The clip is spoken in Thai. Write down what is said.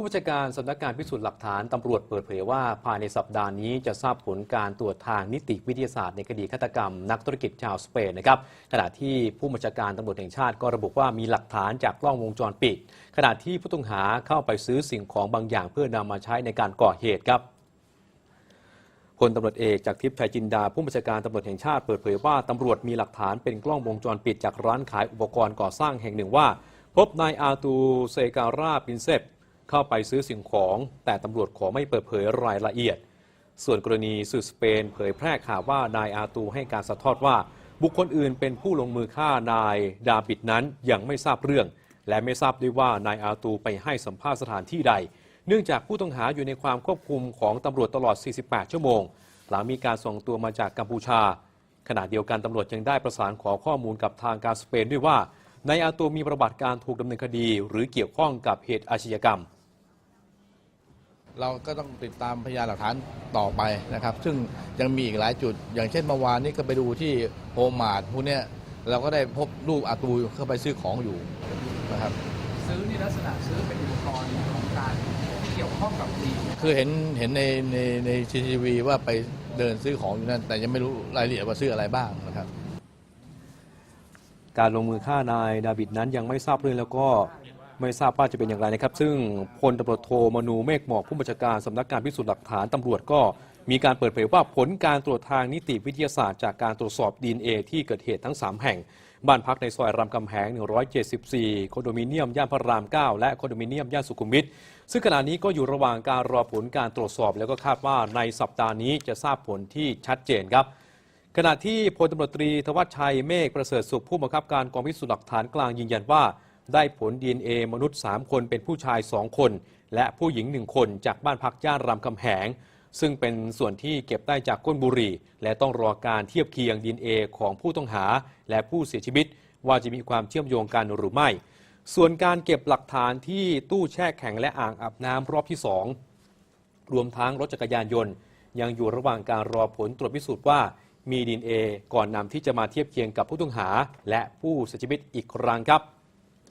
ผู้บัญชาการสำนักงานพิสูจน์หลักฐานตำรวจเปิดเผยว่าภายในสัปดาห์นี้จะทราบผลการตรวจทางนิติวิทยาศาสตร์ในคดีฆาตกรรม นักธุรกิจชาวสเปนนะครับขณะที่ผู้บัญชาการตำรวจแห่งชาติก็ระบุว่ามีหลักฐานจากกล้องวงจรปิด ขณะที่ผู้ต้องหาเข้าไปซื้อสิ่งของบางอย่างเพื่อนำมาใช้ในการก่อเหตุครับพลตำรวจเอกจากทิพย์ไทยจินดาผู้บัญชาการตำรวจแห่งชาติเปิดเผยว่าตำรวจมีหลักฐานเป็นกล้องวงจรปิดจากร้านขายอุปกรณ์ก่อสร้างแห่งหนึ่งว่า พบนายอาตูเซการาปินเซป เข้าไปซื้อสิ่งของ แต่ตำรวจขอไม่เปิดเผยรายละเอียด ส่วนกรณีสื่อสเปนเผยแพร่ข่าวว่านายอาตูให้การสะท้อดว่า บุคคลอื่นเป็นผู้ลงมือฆ่านายดาบิดนั้นยังไม่ทราบเรื่อง และไม่ทราบด้วยว่านายอาตูไปให้สัมภาษณ์สถานที่ใด เนื่องจากผู้ต้องหาอยู่ในความควบคุมของตำรวจตลอด 48 ชั่วโมง หลังมีการส่งตัวมาจากกัมพูชาขณะเดียวกันตำรวจยังได้ประสานขอข้อมูลกับทางการสเปนด้วยว่านายอาตูมีประวัติการถูกดำเนินคดี หรือเกี่ยวข้องกับเหตุอาชญากรรม เราก็ต้องติดตามพยานหลักฐานต่อไปนะครับ ซึ่งยังมีอีกหลายจุด อย่างเช่นเมื่อวานนี้ก็ไปดูที่โฮมมาร์ทพวกเนี้ยเราก็ได้พบรูปอาตูเข้าไปซื้อของอยู่นะครับ ซื้อในลักษณะซื้อเป็นอุปกรณ์ของการที่เกี่ยวข้องกับคดีคือเห็นเห็นในในในทีทีวีว่าไปเดินซื้อของอยู่นั่นแต่ยังไม่รู้รายละเอียดว่าซื้ออะไรบ้างนะครับ การลงมือฆ่านายดาบิดนั้นยังไม่ทราบเรื่องแล้วก็ ไม่ทราบว่าจะเป็นอย่างไรนะครับ ซึ่งพลตำรวจโทมนูเมฆหมอกผู้บัญชาการสำนักงานพิสูจน์หลักฐานตำรวจก็มีการเปิดเผยว่าผลการตรวจทางนิติวิทยาศาสตร์จากการตรวจสอบดีเอที่เกิดเหตุทั้ง 3 แห่ง บ้านพักในซอยรามคำแหง 174 คอนโดมิเนียม ย่านพระราม 9 และคอนโดมิเนียม ย่านสุขุมวิท ซึ่งขณะนี้ก็อยู่ระหว่างการรอผลการตรวจสอบ แล้วก็คาดว่าในสัปดาห์นี้จะทราบผลที่ชัดเจนครับขณะที่พลตำรวจตรีธวัชชัยเมฆประเสริฐสุขผู้บังคับการกองพิสูจน์หลักฐานกลางยืนยันว่า ได้ผล DNA มนุษย์ 3 คนเป็นผู้ชาย 2 คน และผู้หญิง 1 คนจากบ้านพักย่านรามคำแหง ซึ่งเป็นส่วนที่เก็บได้จากก้นบุหรี่ และต้องรอการเทียบเคียง DNA ของผู้ต้องหา และผู้เสียชีวิต ว่าจะมีความเชื่อมโยงกันหรือไม่ ส่วนการเก็บหลักฐานที่ตู้แช่แข็งและอ่างอาบน้ำรอบที่สองรวมทั้งรถจักรยานยนต์ ยังอยู่ระหว่างการรอผลตรวจพิสูจน์ว่ามีดีเอ็นเอก่อนนำที่จะมาเทียบเคียงกับผู้ต้องหา และผู้เสียชีวิตอีกครั้งครับ